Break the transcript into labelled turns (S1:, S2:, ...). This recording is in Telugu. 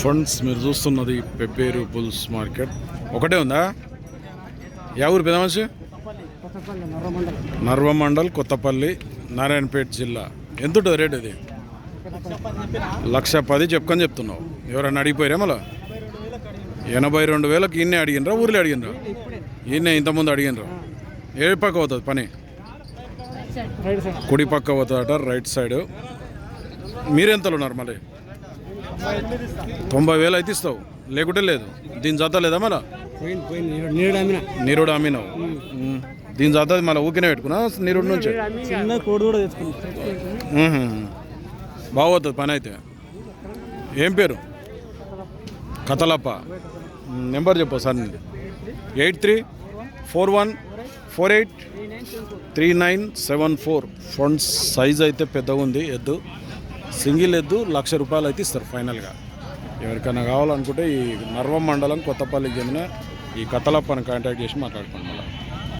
S1: ఫండ్స్ మీరు చూస్తున్నది పెబ్బేరు బుల్స్ మార్కెట్ ఒకటే ఉందా? యా ఊరు పెద్ద మనిషి? నర్వ మండల్ కొత్తపల్లి నారాయణపేట జిల్లా. ఎంత ఉంటుంది రేట్ ఇది? లక్ష పది చెప్పుకొని చెప్తున్నావు. ఎవరన్నా అడిగిపోయారా మళ్ళా? ఎనభై రెండు వేలకు ఈయన్నే అడిగినరా ఊర్లో అడిగినరా? ఈయనే ఇంతకుముందు అడిగినరా? ఏ పక్క పోతుంది పని? కుడి పక్క పోతుందట రైట్ సైడ్. మీరెంతలో ఉన్నారు మళ్ళీ? తొంభై వేలు అయితే ఇస్తావు. లేకుంటే లేదు. దీని జత లేదా
S2: అమ్మిన.
S1: నీరుడు అమ్మినావు. దీని జత మళ్ళీ ఊకినే పెట్టుకున్నా? నీరుడు నుంచి. బాగోతుంది పని అయితే. ఏం పేరు? కథలప్ప. నెంబర్ చెప్పు సార్ నీది. Eight three four one four eight three nine seven four. Funds size అయితే పెద్దగా ఉంది ఎద్దు. సింగిల్ ఎద్దు లక్ష రూపాయలు అయితే ఇస్తారు ఫైనల్గా. ఎవరికైనా కావాలనుకుంటే ఈ నర్వం మండలం కొత్తపల్లికి చెందిన ఈ కథలప్పని కాంటాక్ట్ చేసి మాట్లాడుకోండి